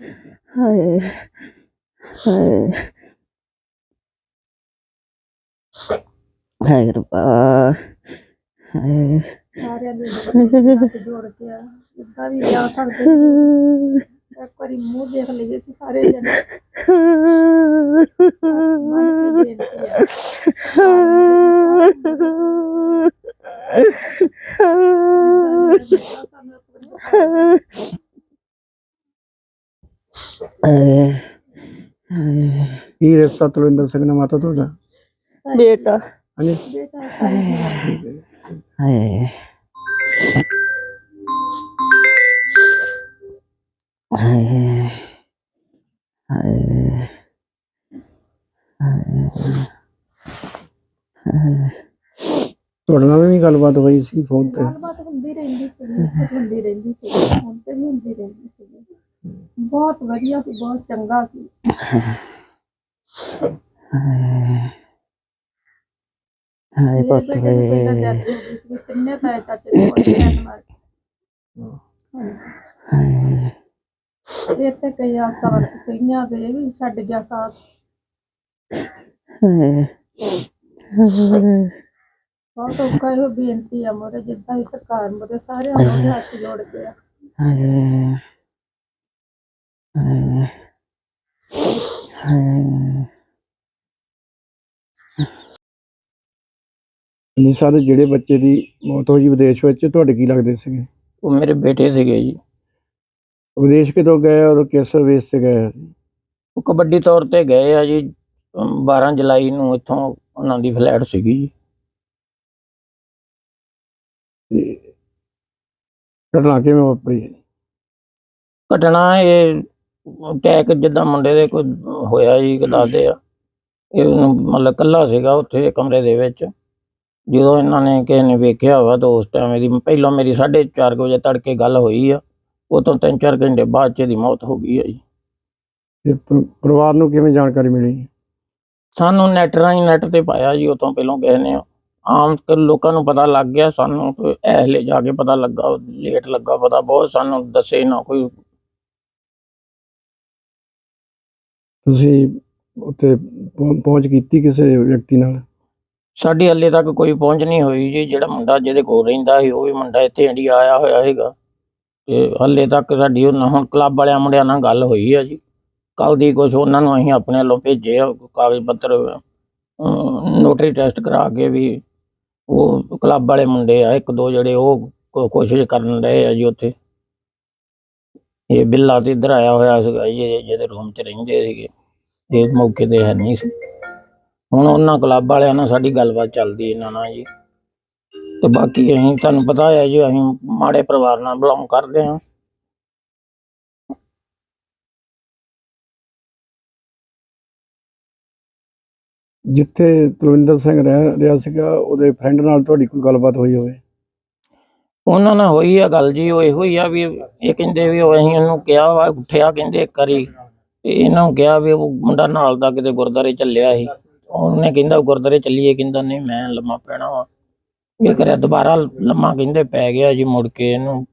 ਹਾਏ ਹਾਏ। ਹਾਏ ਰੱਬਾ ਹਾਏ। ਸਾਰਿਆਂ ਦੇ ਹੱਥ ਜੋੜ ਕੇ ਆ ਜਿੱਦਾਂ ਵੀ ਜਾ ਸਕਦੇ। ਇੱਕ ਵਾਰੀ ਮੂੰਹ ਦੇਖ ਲਈਏ ਸੀ ਸਾਰੇ ਜਣੇ। ਮਨ ਕੀ ਬੇਨਤੀ ਆ। ਸਾਨੂੰ ਆਪਣੇ ਹਾਏ ਹਾਏ ਕੀ ਰਿਸ਼ਤਾ ਤਲਵਿੰਦਰ ਸਿੰਘ ਨਾਲ ਮਾਤਾ ਤੁਹਾਡਾ? ਬੇਟਾ। ਹਾਂਜੀ। ਹਾਏ ਹਾਏ ਹਾਏ ਤੁਹਾਡੇ ਨਾਲ ਵੀ ਨਹੀਂ ਗੱਲਬਾਤ ਹੋਈ ਸੀ ਫੋਨ ਤੇ? ਗੱਲਬਾਤ ਹੁੰਦੀ ਰਹਿੰਦੀ ਸੀ ਹੁੰਦੀ ਰਹਿੰਦੀ ਸੀ ਹੁਣ ਤੇ ਵੀ ਹੁੰਦੀ ਰਹਿੰਦੀ ਸੀ। ਬਹੁਤ ਵਧੀਆ ਸੀ ਬਹੁਤ ਚੰਗਾ ਸੀ ਹਾਏ ਹਾਏ ਮੇਰੇ ਪੁੱਤ ਬੇਟੇ ਦੀ ਪਹਿਲਾਂ ਵੇ death ਹੋ ਗਈ ਸੀ ਤਿੰਨੇ ਤਾਏ ਚਾਚੇ ਦੇ ਕੋਲ ਰਹਿਣ ਵਾਲੇ ਹਾਏ ਇਹ ਤੇ ਕਈ ਆਸਾਂ ਕਈਆਂ ਦੇ ਵੀ ਛੱਡ ਗਿਆ ਸਾਥ ਹਾਏ ਹਾਏ ਬਹੁਤ ਔਖਾ ਇਹੋ ਬੇਨਤੀ ਆ ਮੋਰੇ ਜਿੱਦਾਂ ਹੀ ਸਰਕਾਰ ਮੋਰੇ ਸਾਰਿਆਂ ਨੂੰ ਉਹਦੇ ਹੱਥ ਜੋੜ ਕੇ ਆ ਹਾਏ ਹਾਏ ਜੀ ਸਾਰੇ ਜਿਹੜੇ ਬੱਚੇ ਦੀ ਮੌਤ ਹੋਈ ਵਿਦੇਸ਼ ਵਿੱਚ ਤੁਹਾਡੇ ਕੀ ਲੱਗਦੇ ਸੀਗੇ? ਉਹ ਮੇਰੇ ਬੇਟੇ ਸੀਗੇ ਜੀ। ਵਿਦੇਸ਼ ਕਿਦੋਂ ਗਏ ਔਰ ਕਿਸ ਵੇਸ ਤੇ ਗਏ? ਉਹ ਕਬੱਡੀ ਤੌਰ ਤੇ ਗਏ ਆ ਜੀ ਅਮ 12 ਜੁਲਾਈ ਨੂੰ ਇੱਥੋਂ ਉਹਨਾਂ ਦੀ ਫਲੈਟ ਸੀਗੀ ਜੀ। ਤੇ ਘਟਨਾ ਕਿਵੇਂ ਵਾਪਰੀ? ਹੈ? ਘਟਨਾ ਇਹ ਅਟੈਕ ਜਿੱਦਾਂ ਮੁੰਡੇ ਦੇ ਕੋਈ ਹੋਇਆ ਜੀ ਕਿ ਦੱਸਦੇ ਆ। ਇਹ ਮਤਲਬ ਕੱਲਾ ਸੀਗਾ ਉੱਥੇ ਕਮਰੇ ਦੇ ਵਿੱਚ। ਜਦੋਂ ਇਹਨਾਂ ਨੇ ਕਿਸੇ ਨੇ ਵੇਖਿਆ ਵਾ ਤਾਂ ਉਸ ਟਾਈਮ ਇਹਦੀ ਪਹਿਲਾਂ ਮੇਰੀ 4:30 ਵਜੇ ਤੜਕੇ ਗੱਲ ਹੋਈ ਆ ਉਹ ਤੋਂ 3-4 ਘੰਟੇ ਬਾਅਦ ਚ ਇਹਦੀ ਮੌਤ ਹੋ ਗਈ ਆ ਜੀ। ਤੇ ਪਰ- ਪਰਿਵਾਰ ਨੂੰ ਕਿਵੇਂ ਜਾਣਕਾਰੀ ਮਿਲੀ? ਸਾਨੂੰ ਨੈਟ ਰਾਹੀਂ ਨੈਟ ਤੇ ਪਾਇਆ ਜੀ ਉਹ ਤੋਂ ਪਹਿਲਾਂ ਕਿਸੇ ਨੇ। ਆਮ ਕ- ਲੋਕਾਂ ਨੂੰ ਪਤਾ ਲੱਗ ਗਿਆ ਸਾਨੂੰ ਤੇ ਐਹਲੇ ਜਾ ਕੇ ਪਤਾ ਲੱਗਾ ਲੇਟ ਲੱਗਾ ਪਤਾ ਬਹੁਤ ਸਾਨੂੰ ਦੱਸੇ ਨਾ ਕੋਈ। ਤੁਸੀਂ ਉੱਥੇ ਪਹੁੰ- ਪਹੁੰਚ ਕੀਤੀ ਕਿਸੇ ਵਿਅਕਤੀ ਨਾਲ? ਸਾਡੀ ਹੱਲੇ ਤੱਕ ਕੋਈ ਪਹੁੰਚ ਨਹੀਂ ਹੋਈ ਜੀ, ਜਿਹੜਾ ਮੁੰਡਾ ਜਿਹਦੇ ਕੋਲ ਰਹਿੰਦਾ ਸੀ, ਉਹ ਵੀ ਮੁੰਡਾ ਇੱਥੇ ਇੰਡੀਆ ਆਇਆ ਹੋਇਆ ਸੀਗਾ। ਤੇ ਹੱਲੇ ਤੱਕ ਸਾਡੀ ਉਹਨਾਂ ਹੁਣ ਕਲੱਬ ਵਾਲਿਆਂ ਮੁੰਡਿਆਂ ਨਾਲ ਗੱਲ ਹੋਈ ਆ ਜੀ। ਕੱਲ ਦੀ ਕੁਛ ਉਹਨਾਂ ਨੂੰ ਅਸੀਂ ਆਪਣੇ ਵੱਲੋਂ ਭੇਜੇ ਆ, ਕਾਗਜ਼ ਪੱਤਰ ਨੋਟਰੀ ਟੈਸਟ ਕਰਾ ਕੇ ਵੀ ਉਹ ਕਲੱਬ ਵਾਲੇ ਮੁੰਡੇ ਆ, ਇੱਕ ਦੋ ਜਿਹੜੇ ਉਹ ਕੋ- ਕੋਸ਼ਿਸ਼ ਕਰਨ ਰਹੇ ਆ ਜੀ ਉੱਥੇ। ਇਹ ਬਿੱਲਾ ਤੇ ਇੱਧਰ ਆਇਆ ਹੋਇਆ ਸੀਗਾ ਜੀ, ਇਹ ਜਿਹਦੇ ਰੂਮ 'ਚ ਰਹਿੰਦੇ ਸੀਗੇ। ਇਹ ਮੌਕੇ ਤੇ ਹੈ ਨਹੀਂ ਸੀ। ਹੁਣ ਉਹਨਾਂ ਕਲੱਬ ਵਾਲਿਆਂ ਨਾਲ ਸਾਡੀ ਗੱਲਬਾਤ ਚੱਲਦੀ ਇਹਨਾਂ ਨਾਲ ਜੀ। ਤੇ ਬਾਕੀ ਅਸੀਂ ਤੁਹਾਨੂੰ ਪਤਾ ਹੈ ਜੀ ਅਸੀਂ ਮਾੜੇ ਪਰਿਵਾਰ ਨਾਲ ਬਿਲੋਂਗ ਕਰਦੇ ਹਾਂ। ਜਿੱਥੇ ਤਲਵਿੰਦਰ ਸਿੰਘ ਰਹਿ ਰਿਹਾ ਸੀਗਾ ਉਹਦੇ ਫਰੈਂਡ ਨਾਲ ਤੁਹਾਡੀ ਕੋਈ ਗੱਲਬਾਤ ਹੋਈ ਹੋਵੇ? ਉਹਨਾਂ ਨਾਲ ਹੋਈ ਆ ਗੱਲ ਜੀ ਉਹ ਇਹੋ ਹੀ ਆ ਵੀ ਇਹ ਕਹਿੰਦੇ ਵੀ ਉਹ ਅਸੀਂ ਉਹਨੂੰ ਕਿਹਾ ਵਾ ਉੱਠਿਆ ਕਹਿੰਦੇ ਇੱਕ ਵਾਰੀ। ਤੇ ਇਹਨਾਂ ਨੂੰ ਕਿਹਾ ਵੀ ਉਹ ਮੁੰਡਾ ਨਾਲ ਦਾ ਕਿਤੇ ਗੁਰਦਾਰੇ ਚੱਲਿਆ ਸੀ। ਉਹਨੇ ਕਹਿੰਦਾ ਗੁਰਦਾਰੇ ਚੱਲੀਏ ਕਹਿੰਦਾ ਨਹੀਂ ਮੈਂ ਲੰਮਾ ਪੈਣਾ ਵਾ। ਇਹ ਕਰਿਆ ਦੁਬਾਰਾ ਲੰਮਾ ਕਹਿੰਦੇ ਪੈ ਗਿਆ ਜੀ ਮੁੜ ਕੇ ਇਹਨੂੰ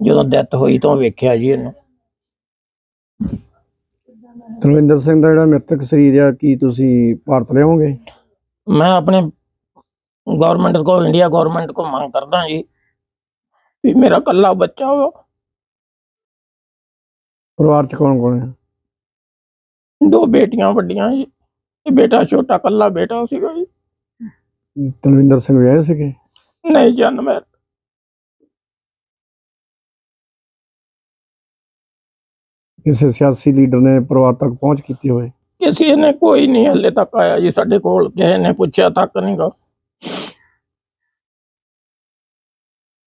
ਜਦੋਂ ਡੈਥ ਹੋਈ ਤਾਂ ਵੇਖਿਆ ਜੀ ਇਹਨੂੰ। ਤਲਵਿੰਦਰ ਸਿੰਘ ਦਾ ਜਿਹੜਾ ਮ੍ਰਿਤਕ ਸਰੀਰ ਆ ਕੀ ਤੁਸੀਂ ਭਾਰਤ ਲਿਆਓਗੇ? ਮੈਂ ਆਪਣੇ ਗਵਰਨਮੈਂਟ ਕੋ ਇੰਡੀਆ ਗਵਰਨਮੈਂਟ ਕੋ ਮੰਗ ਕਰਦਾ ਜੀ ਵੀ ਮੇਰਾ ਕੱਲਾ ਬੱਚਾ ਵਾ ਪਰਿਵਾਰ ਚ ਕੌਣ ਕੌਣ ਹੈ ਦੋ ਬੇਟੀਆਂ ਵੱਡੀਆਂ ਜੀ। ਤੇ ਬੇਟਾ ਛੋਟਾ ਕੱਲਾ ਬੇਟਾ ਸੀਗਾ ਜੀ ਤਲਵਿੰਦਰ ਸਿੰਘ ਵਿਆਹੇ ਸੀਗੇ ਨਹੀਂ ਜਨਮ ਹੈ ਕਿਸੇ ਸਿਆਸੀ ਲੀਡਰ ਨੇ ਪਰਿਵਾਰ ਤੱਕ ਪਹੁੰਚ ਕੀਤੀ ਹੋਵੇ ਕਿਸੇ ਨੇ ਕੋਈ ਨਹੀਂ ਹਲੇ ਤੱਕ ਆਇਆ ਜੀ ਸਾਡੇ ਕੋਲ ਕਿਸੇ ਨੇ ਪੁੱਛਿਆ ਤੱਕ ਨਹੀਂ ਗਾ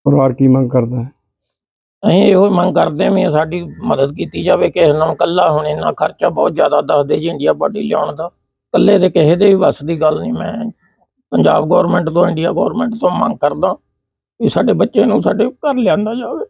ਪਰਿਵਾਰ ਕੀ ਮੰਗ ਕਰਦਾ ਹੈ ਅਸੀਂ ਇਹੋ ਹੀ ਮੰਗ ਕਰਦੇ ਵੀ ਸਾਡੀ ਮਦਦ ਕੀਤੀ ਜਾਵੇ ਕਿਸੇ ਨਾਲ ਕੱਲਾ ਹੁਣ ਇੰਨਾ ਖਰਚਾ ਬਹੁਤ ਜ਼ਿਆਦਾ ਦੱਸਦੇ ਜੀ ਇੰਡੀਆ ਬਾਡੀ ਲਿਆਉਣ ਦਾ ਇਕੱਲੇ ਦੇ ਕਿਸੇ ਦੇ ਵੀ ਵੱਸ ਦੀ ਗੱਲ ਨਹੀਂ। ਮੈਂ ਪੰਜਾਬ ਗਵਰਨਮੈਂਟ ਤੋਂ ਇੰਡੀਆ ਗਵਰਨਮੈਂਟ ਤੋਂ ਮੰਗ ਕਰਦਾ ਵੀ ਸਾਡੇ ਬੱਚੇ ਨੂੰ ਸਾਡੇ ਘਰ ਲਿਆਂਦਾ ਜਾਵੇ।